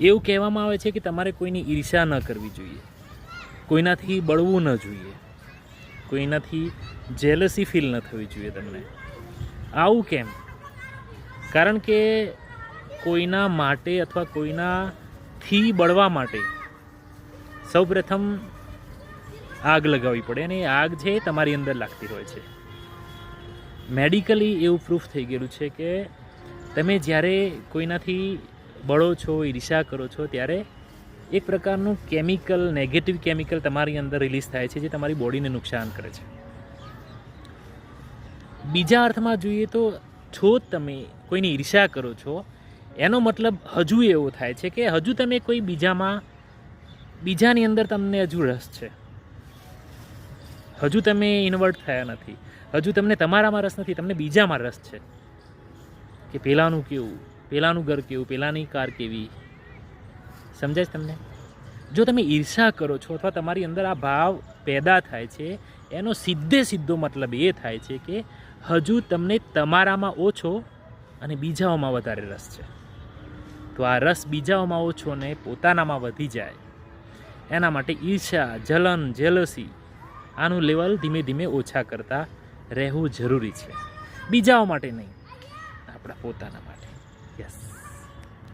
એવું કહેવામાં આવે છે કે તમારે કોઈની ઈર્ષા ન કરવી જોઈએ. કોઈનાથી બળવું ન જોઈએ. કોઈનાથી જેલસી ફીલ ન થવી જોઈએ તમને. આવું કેમ? કારણ કે કોઈના માટે અથવા કોઈનાથી બળવા માટે સૌપ્રથમ આગ લગાવવી પડે અને એ આગ છે એ તમારી અંદર લાગતી હોય છે. મેડિકલી એવું પ્રૂફ થઈ ગયેલું છે કે તમે જ્યારે કોઈનાથી બળો છો ઈર્ષા કરો છો, ત્યારે એક પ્રકારનું કેમિકલ નેગેટિવ કેમિકલ તમારી અંદર રિલીઝ થાય છે, જે તમારી બોડીને નુકસાન કરે છે. બીજા અર્થમાં જોઈએ તો છો તમે કોઈની ઈર્ષા કરો છો, એનો મતલબ હજુ એવો થાય છે કે હજુ તમે કોઈ બીજામાં, બીજાની અંદર તમને હજુ રસ છે. હજુ તમે ઇન્વર્ટ થયા નથી. હજુ તમને તમારામાં રસ નથી, તમને બીજામાં રસ છે. કે પેલાનું કેવું? પેલાનું ઘર કેવું, પેલાની કાર કેવી? સમજાય તમને? જો તમે ઈર્ષા કરો છો અથવા તમારી અંદર આ ભાવ પેદા થાય છે, એનો સીધે સીધો મતલબ એ થાય છે કે હજુ તમને તમારામાં ઓછો અને બીજાઓમાં વધારે રસ છે. તો આ રસ બીજાઓમાં ઓછો ને પોતાનામાં વધી જાય. એના માટે ઈર્ષા, જલન જેલસી આનું લેવલ ધીમે ધીમે ઓછા કરતા રહેવું જરૂરી છે. બીજાઓ માટે નહીં, આપણા પોતાના માટે. Yes.